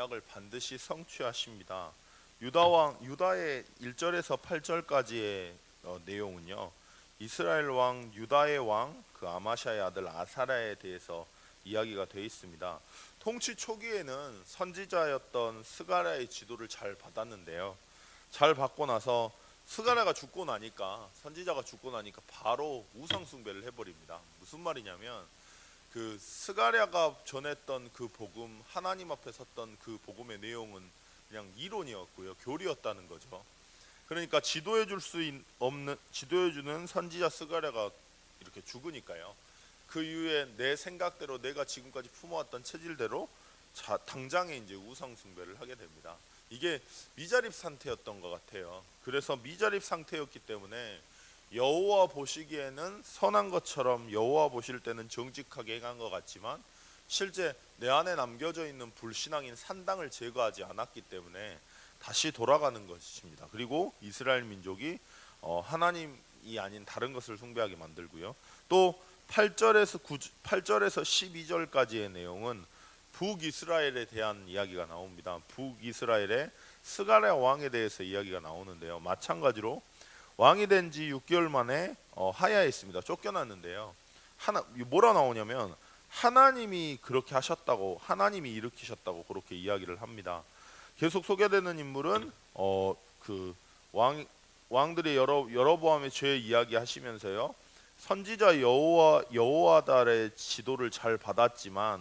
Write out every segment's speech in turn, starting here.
언약을 반드시 성취하십니다. 유다 왕 유다의 1절에서 8절까지의 어, 내용은요. 이스라엘 왕 유다의 왕 그 아마샤의 아들 아사랴에 대해서 이야기가 되어 있습니다. 통치 초기에는 선지자였던 스가랴의 지도를 잘 받았는데요. 잘 받고 나서 스가랴가 죽고 나니까 선지자가 죽고 나니까 바로 우상 숭배를 해버립니다. 무슨 말이냐면 그 스가랴가 전했던 그 복음 하나님 앞에 섰던 그 복음의 내용은 그냥 이론이었고요 교리였다는 거죠. 그러니까 지도해 줄 수 없는 지도해 주는 선지자 스가랴가 이렇게 죽으니까요. 그 이후에 내 생각대로 내가 지금까지 품어왔던 체질대로 자, 당장에 이제 우상 숭배를 하게 됩니다. 이게 미자립 상태였던 것 같아요. 그래서 미자립 상태였기 때문에 여호와 보시기에는 선한 것처럼 여호와 보실 때는 정직하게 행한 것 같지만 실제 내 안에 남겨져 있는 불신앙인 산당을 제거하지 않았기 때문에 다시 돌아가는 것입니다. 그리고 이스라엘 민족이 어, 하나님이 아닌 다른 것을 숭배하게 만들고요. 또 8절에서 9, 8절에서 12절까지의 내용은 북이스라엘에 대한 이야기가 나옵니다. 북이스라엘의 스가랴 왕에 대해서 이야기가 나오는데요. 마찬가지로 왕이 된 지 6개월 만에 어, 하야했습니다. 쫓겨났는데요. 하나 뭐라 나오냐면 하나님이 그렇게 하셨다고 하나님이 일으키셨다고 그렇게 이야기를 합니다. 계속 소개되는 인물은 어 그 왕 왕들의 여러 여러보암의 죄 이야기 하시면서요. 선지자 여호와 여호와달의 지도를 잘 받았지만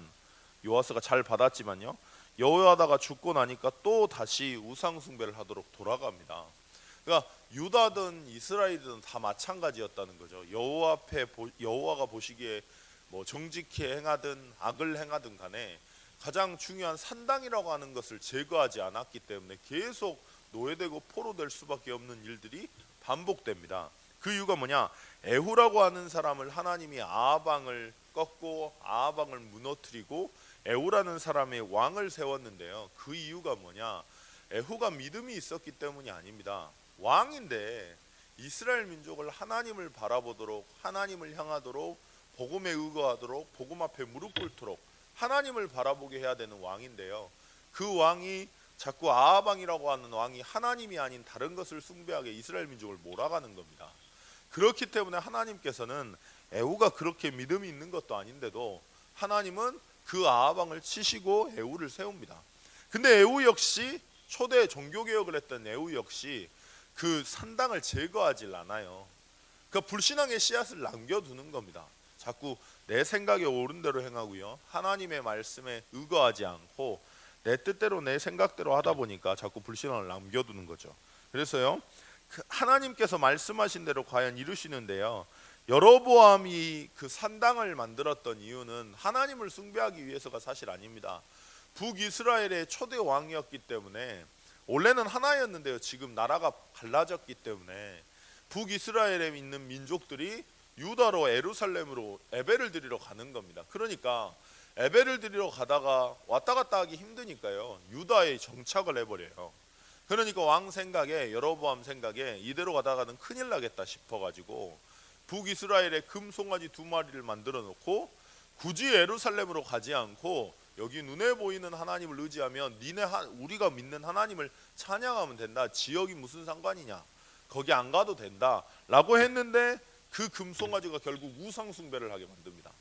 요아스가 잘 받았지만요. 여호야다가 죽고 나니까 또 다시 우상 숭배를 하도록 돌아갑니다. 그러니까 유다든 이스라엘이든 다 마찬가지였다는 거죠. 여호와 앞에 보, 여호와가 보시기에 뭐 정직히 행하든 악을 행하든 간에 가장 중요한 산당이라고 하는 것을 제거하지 않았기 때문에 계속 노예되고 포로될 수밖에 없는 일들이 반복됩니다. 그 이유가 뭐냐? 에후라고 하는 사람을 하나님이 아방을 꺾고 아방을 무너뜨리고 에후라는 사람의 왕을 세웠는데요. 그 이유가 뭐냐? 에후가 믿음이 있었기 때문이 아닙니다. 왕인데 이스라엘 민족을 하나님을 바라보도록 하나님을 향하도록 복음에 의거하도록 복음 앞에 무릎 꿇도록 하나님을 바라보게 해야 되는 왕인데요. 그 왕이 자꾸 아하방이라고 하는 왕이 하나님이 아닌 다른 것을 숭배하게 이스라엘 민족을 몰아가는 겁니다. 그렇기 때문에 하나님께서는 에후가 그렇게 믿음이 있는 것도 아닌데도 하나님은 그 아하방을 치시고 에후를 세웁니다. 근데 에후 역시 초대 종교 개혁을 했던 에후 역시 그 산당을 제거하질 않아요. 그 불신앙의 씨앗을 남겨두는 겁니다. 자꾸 내 생각에 옳은 대로 행하고요. 하나님의 말씀에 의거하지 않고 내 뜻대로 내 생각대로 하다 보니까 자꾸 불신앙을 남겨두는 거죠. 그래서요. 그 하나님께서 말씀하신 대로 과연 이루시는데요. 여로보암이 그 산당을 만들었던 이유는 하나님을 숭배하기 위해서가 사실 아닙니다. 북이스라엘의 초대 왕이었기 때문에 원래는 하나였는데요. 지금 나라가 갈라졌기 때문에 북이스라엘에 있는 민족들이 유다로 에루살렘으로 에베를 드리러 가는 겁니다. 그러니까 에베를 드리러 가다가 왔다 갔다 하기 힘드니까요. 유다에 정착을 해버려요. 그러니까 왕 생각에 여로보암 생각에 이대로 가다가는 큰일 나겠다 싶어가지고 북이스라엘의 금송아지 두 마리를 만들어 놓고 굳이 에루살렘으로 가지 않고 여기 눈에 보이는 하나님을 의지하면 니네 하, 우리가 믿는 하나님을 찬양하면 된다. 지역이 무슨 상관이냐? 거기 안 가도 된다라고 했는데 그 금송아지가 결국 우상 숭배를 하게 만듭니다.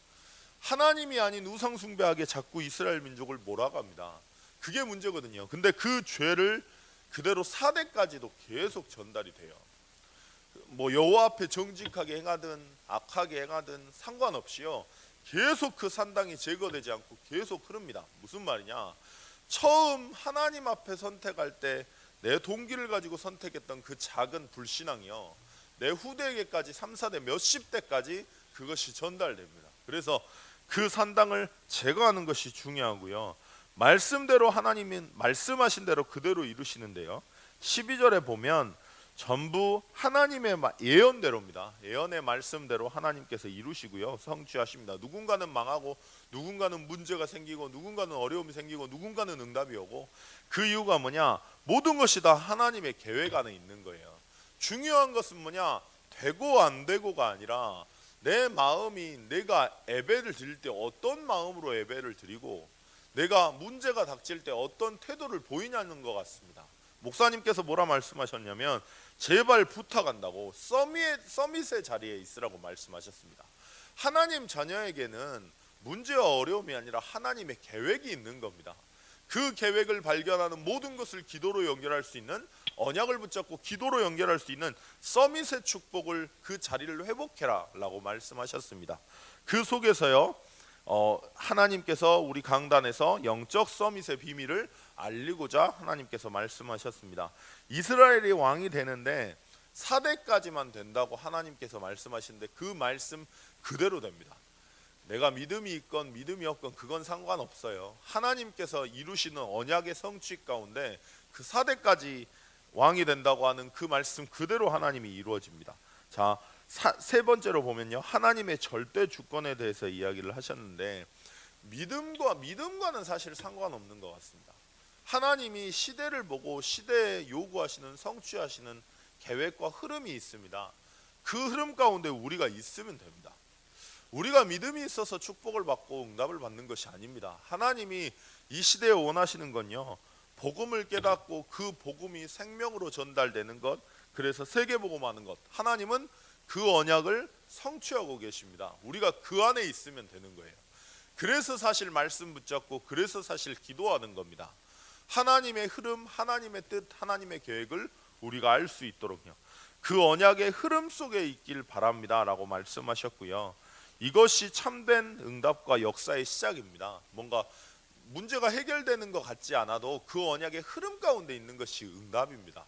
하나님이 아닌 우상 숭배하게 자꾸 이스라엘 민족을 몰아갑니다. 그게 문제거든요. 근데 그 죄를 그대로 사대까지도 계속 전달이 돼요. 뭐 여호와 앞에 정직하게 행하든 악하게 행하든 상관없이요. 계속 그 산당이 제거되지 않고 계속 흐릅니다. 무슨 말이냐? 처음 하나님 앞에 선택할 때 내 동기를 가지고 선택했던 그 작은 불신앙이요. 내 후대에게까지 3, 4대 몇십 대까지 그것이 전달됩니다. 그래서 그 산당을 제거하는 것이 중요하고요. 말씀대로 하나님이 말씀하신 대로 그대로 이루시는데요. 12절에 보면 전부 하나님의 예언대로입니다. 예언의 말씀대로 하나님께서 이루시고요. 성취하십니다. 누군가는 망하고 누군가는 문제가 생기고 누군가는 어려움이 생기고 누군가는 응답이 오고 그 이유가 뭐냐? 모든 것이 다 하나님의 계획 안에 있는 거예요. 중요한 것은 뭐냐? 되고 안 되고가 아니라 내 마음이 내가 예배를 드릴 때 어떤 마음으로 예배를 드리고 내가 문제가 닥칠 때 어떤 태도를 보이냐는 것 같습니다. 목사님께서 뭐라 말씀하셨냐면 제발 부탁한다고 서밋, 서밋의 자리에 있으라고 말씀하셨습니다. 하나님 자녀에게는 문제와 어려움이 아니라 하나님의 계획이 있는 겁니다. 그 계획을 발견하는 모든 것을 기도로 연결할 수 있는 언약을 붙잡고 기도로 연결할 수 있는 서밋의 축복을 그 자리를 회복해라라고 말씀하셨습니다. 그 속에서요. 어, 하나님께서 우리 강단에서 영적 서밋의 비밀을 알리고자 하나님께서 말씀하셨습니다. 이스라엘이 왕이 되는데 4대까지만 된다고 하나님께서 말씀하시는데 그 말씀 그대로 됩니다. 내가 믿음이 있건 믿음이 없건 그건 상관없어요. 하나님께서 이루시는 언약의 성취 가운데 그 4대까지 왕이 된다고 하는 그 말씀 그대로 하나님이 이루어집니다. 자, 사, 세 번째로 보면요. 하나님의 절대 주권에 대해서 이야기를 하셨는데 믿음과 믿음과는 사실 상관없는 것 같습니다. 하나님이 시대를 보고 시대에 요구하시는 성취하시는 계획과 흐름이 있습니다. 그 흐름 가운데 우리가 있으면 됩니다. 우리가 믿음이 있어서 축복을 받고 응답을 받는 것이 아닙니다. 하나님이 이 시대에 원하시는 건요. 복음을 깨닫고 그 복음이 생명으로 전달되는 것, 그래서 세계 복음하는 것. 하나님은 그 언약을 성취하고 계십니다. 우리가 그 안에 있으면 되는 거예요. 그래서 사실 말씀 붙잡고 그래서 사실 기도하는 겁니다. 하나님의 흐름, 하나님의 뜻, 하나님의 계획을 우리가 알 수 있도록요. 그 언약의 흐름 속에 있길 바랍니다라고 말씀하셨고요. 이것이 참된 응답과 역사의 시작입니다. 뭔가 문제가 해결되는 것 같지 않아도 그 언약의 흐름 가운데 있는 것이 응답입니다.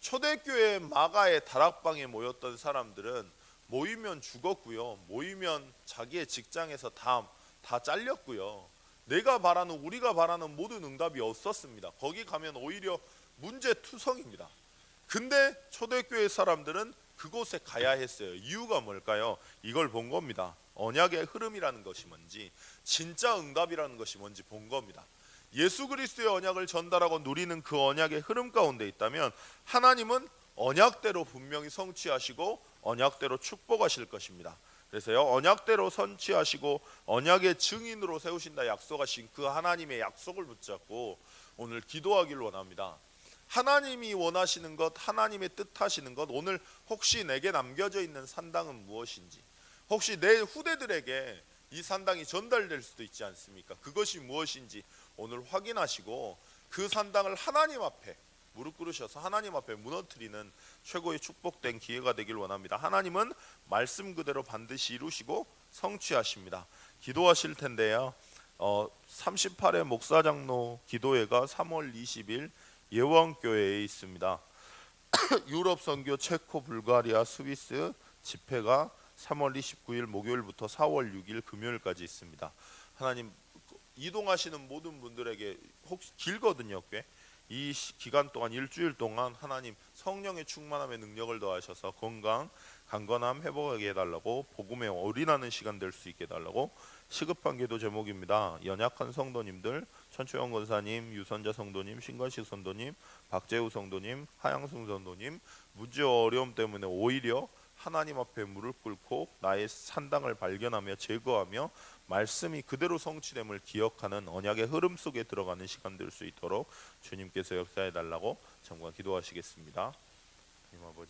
초대교회 마가의 다락방에 모였던 사람들은 모이면 죽었고요. 모이면 자기의 직장에서 다, 다 잘렸고요. 내가 바라는 우리가 바라는 모든 응답이 없었습니다. 거기 가면 오히려 문제 투성입니다. 근데 초대교회 사람들은 그곳에 가야 했어요. 이유가 뭘까요? 이걸 본 겁니다. 언약의 흐름이라는 것이 뭔지, 진짜 응답이라는 것이 뭔지 본 겁니다. 예수 그리스도의 언약을 전달하고 누리는 그 언약의 흐름 가운데 있다면 하나님은 언약대로 분명히 성취하시고 언약대로 축복하실 것입니다. 그래서요 언약대로 선취하시고 언약의 증인으로 세우신다 약속하신 그 하나님의 약속을 붙잡고 오늘 기도하기를 원합니다. 하나님이 원하시는 것, 하나님의 뜻하시는 것, 오늘 혹시 내게 남겨져 있는 산당은 무엇인지, 혹시 내 후대들에게 이 산당이 전달될 수도 있지 않습니까? 그것이 무엇인지 오늘 확인하시고 그 산당을 하나님 앞에 무릎 꿇으셔서 하나님 앞에 무너뜨리는 최고의 축복된 기회가 되길 원합니다. 하나님은 말씀 그대로 반드시 이루시고 성취하십니다. 기도하실 텐데요. 어, 38회 목사장로 기도회가 3월 20일 예원교회에 있습니다. 유럽 선교 체코 불가리아 스위스 집회가 3월 29일 목요일부터 4월 6일 금요일까지 있습니다. 하나님 이동하시는 모든 분들에게 혹시 길거든요, 꽤. 이 시- 기간 동안 일주일 동안 하나님 성령의 충만함의 능력을 더하셔서 건강, 강건함 회복하게 해달라고 복음에 올인하는 시간 될 수 있게 해달라고 시급한 기도 제목입니다. 연약한 성도님들 천초영 권사님, 유선자 성도님, 신관식 성도님, 박재우 성도님, 하양승 성도님 문제 어려움 때문에 오히려 하나님 앞에 무릎 꿇고 나의 산당을 발견하며 제거하며 말씀이 그대로 성취됨을 기억하는 언약의 흐름 속에 들어가는 시간 될 수 있도록 주님께서 역사해 달라고 정과 기도하시겠습니다. 하나님 아버지